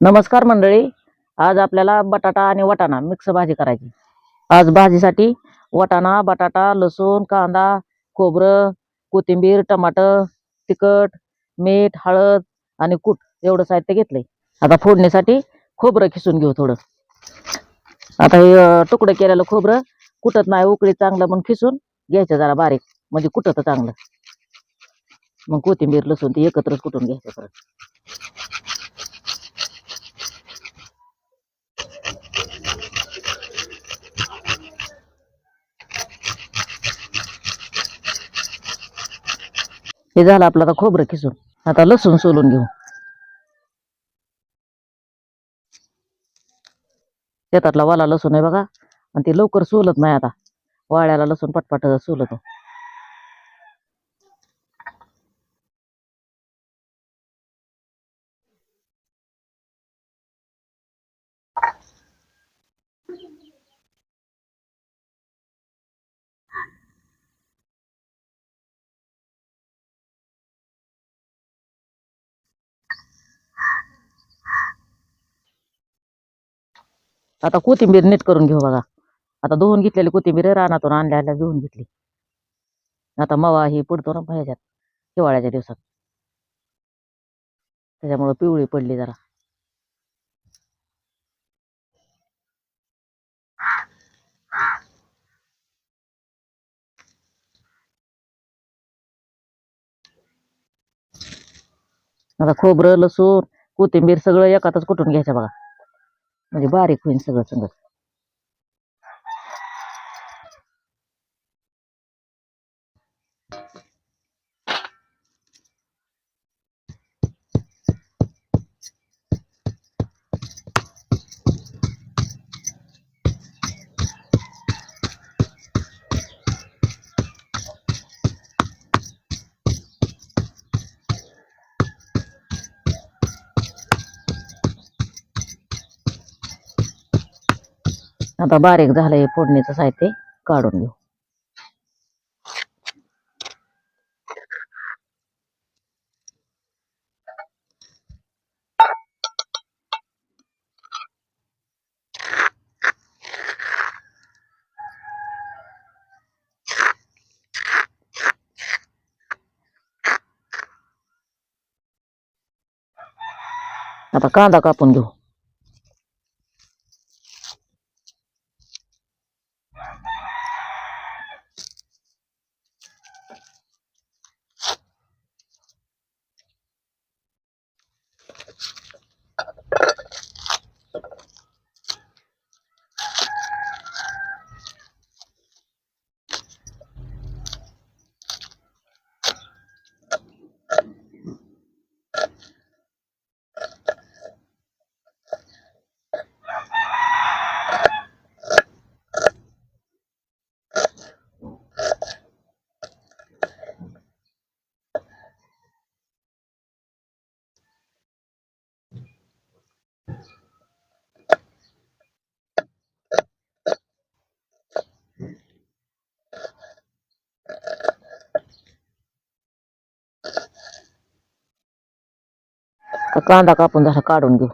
नमस्कार मंडळी. आज आपल्याला बटाटा आणि वाटाणा मिक्स भाजी करायची. आज भाजीसाठी वाटाणा बटाटा लसूण कांदा खोबरं कोथिंबीर टमाटर तिखट मीठ हळद आणि कूट एवढं साहित्य घेतलंय. आता फोडणीसाठी खोबरं खिसून घेऊ थोडं. आता हे तुकडं केलेलं खोबरं कुटत नाही उकळी चांगलं मग खिसून घ्यायचं जरा बारीक. म्हणजे कुटत चांगलं. मग कोथिंबीर लसूण ते एकत्रच कुटून घ्यायचं परत. हे झालं आपलं आता खोबरं खिसून. आता लसूण सोलून घेऊ. शेतातला वाला लसूण आहे बघा. आणि ते लवकर सोलत नाही आता. वाळ्याला लसूण पटपट सोलतो. आता कोथिंबीर नीट करून घेऊ बघा. आता धुवून घेतलेली कोथिंबीर रानातून आणल्या आणल्या धुवून घेतली. आता मवा ही पडतो ना ह्याच्यात हिवाळ्याच्या दिवसात. त्याच्यामुळे पिवळी पडली जरा. आता खोबरं लसूण कोथिंबीर सगळं एकातच कुठून घ्यायचं बघा. म्हणजे बारीक होईन सगळं सगळं आता बारीक झालंय फोडणीचं साहित्य काढून घेऊ. आता कांदा कापून घेऊ आता कांदा कापून झाला काढून घेऊ.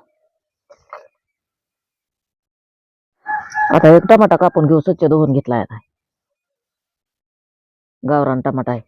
आता एक टमाटा कापून घेऊ स्वच्छ धुवून घेतलाय आता. गावरान टमाटा आहे.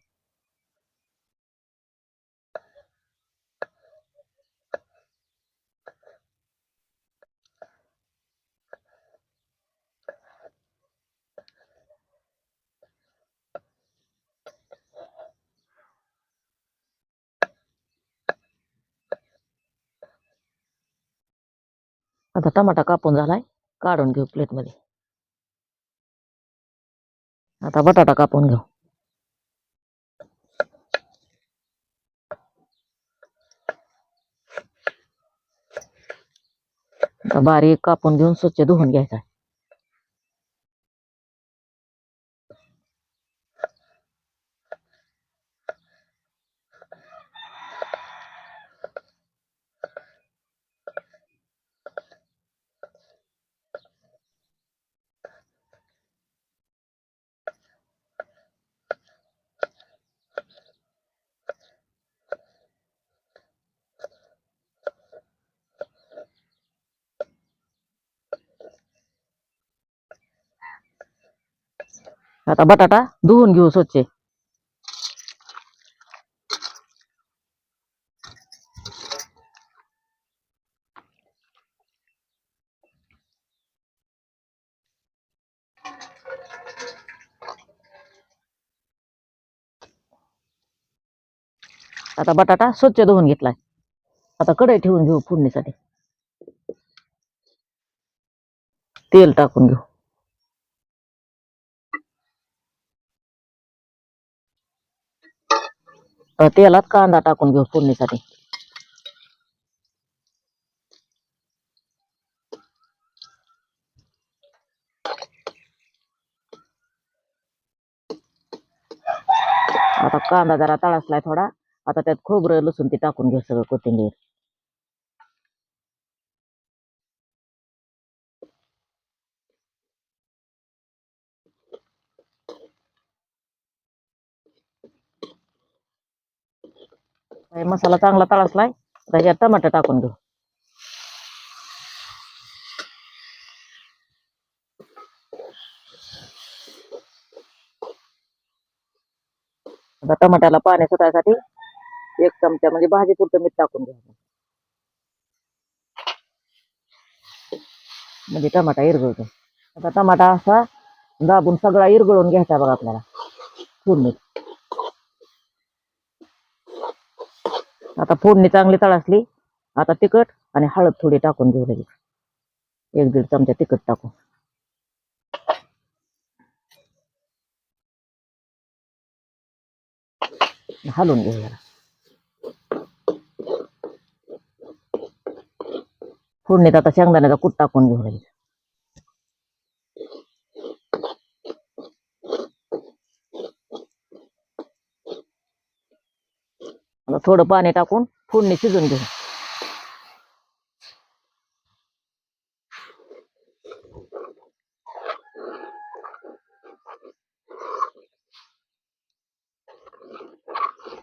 आता टमाटा कापून झालाय काढून घेऊ प्लेटमध्ये. आता बटाटा कापून घेऊ. आता बारीक कापून घेऊन स्वच्छ धुवून घ्यायचा आता बटाटा धुवून घेऊ स्वच्छ. आता बटाटा स्वच्छ धुवून घेतलाय. आता कढई ठेवून घेऊ फोडणीसाठी. तेल टाकून घेऊ. तेलात कांदा टाकून घेऊ फोडणीसाठी. आता कांदा जरा तळासलाय थोडा. आता त्यात खोबरं लसूण ते टाकून घेऊ सगळं कोथिंबीर हे मसाला चांगला तळासलाय. त्याच्यात टमाटर टाकून घेऊ आता टमाट्याला पाणी सुटायसाठी एक चमचा म्हणजे भाजी पुरतं मीठ टाकून घ्या म्हणजे टमाटा इरगळतो आता टमाटा असा दाबून सगळा इरगळून घ्यायचा बघा आपल्याला. पूर्ण. आता फोडणी चांगली तळासली आता तिखट आणि हळद थोडी टाकून घेऊ लगेच. एक दीड चमचा तिखट टाकू. हलवून घेऊ जरा. फोडणीत आता शेंगदाण्याचा कूट टाकून घेऊ लागेल आता थोडं पाणी टाकून फोडणी शिजून घेऊ.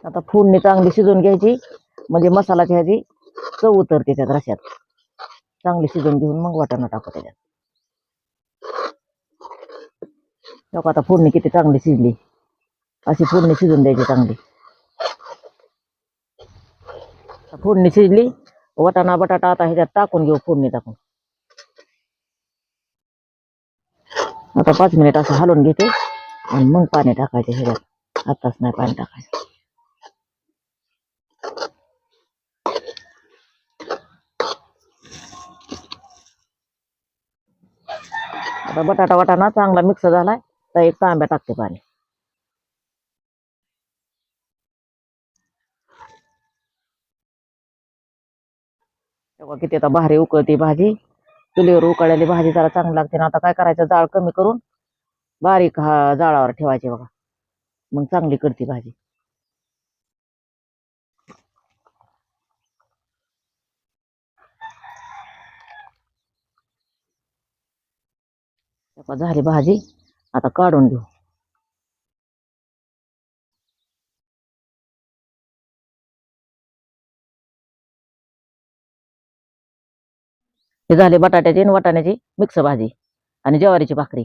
आता फोडणी चांगली शिजून घ्यायची म्हणजे मसालाची ह्याची चव उतरते त्यात रश्यात. चांगली शिजून घेऊन मग वाटाणा टाकू त्याच्यात. आता फोडणी किती चांगली शिजली. अशी फोडणी शिजून द्यायची चांगली आता फोडणी शिजली वाटाणा बटाटा आता ह्याच्यात टाकून घेऊ फोडणी टाकून. आता पाच मिनिट असं हलवून घेते आणि मग पाणी टाकायचं ह्याच्यात. आताच नाही पाणी टाकायचं. आता बटाटा वाटाणा चांगला मिक्स झालाय तर एक तांब्या टाकते पाणी. तेव्हा किती आता भारी उकळते भाजी. चुलीवर उकळलेली भाजी जरा चांगली लागते ना. आता काय करायचं? जाळ कमी करून बारीक हा जाळावर ठेवायची बघा. मग चांगली करते भाजी. झाली भाजी. आता काढून घेऊ. हे झाले बटाट्याची आणि वाटाण्याची मिक्स भाजी आणि ज्वारीची भाकरी.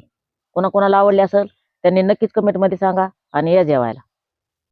कोणा कोणाला आवडली असेल त्यांनी नक्कीच कमेंटमध्ये सांगा आणि या जेवायला.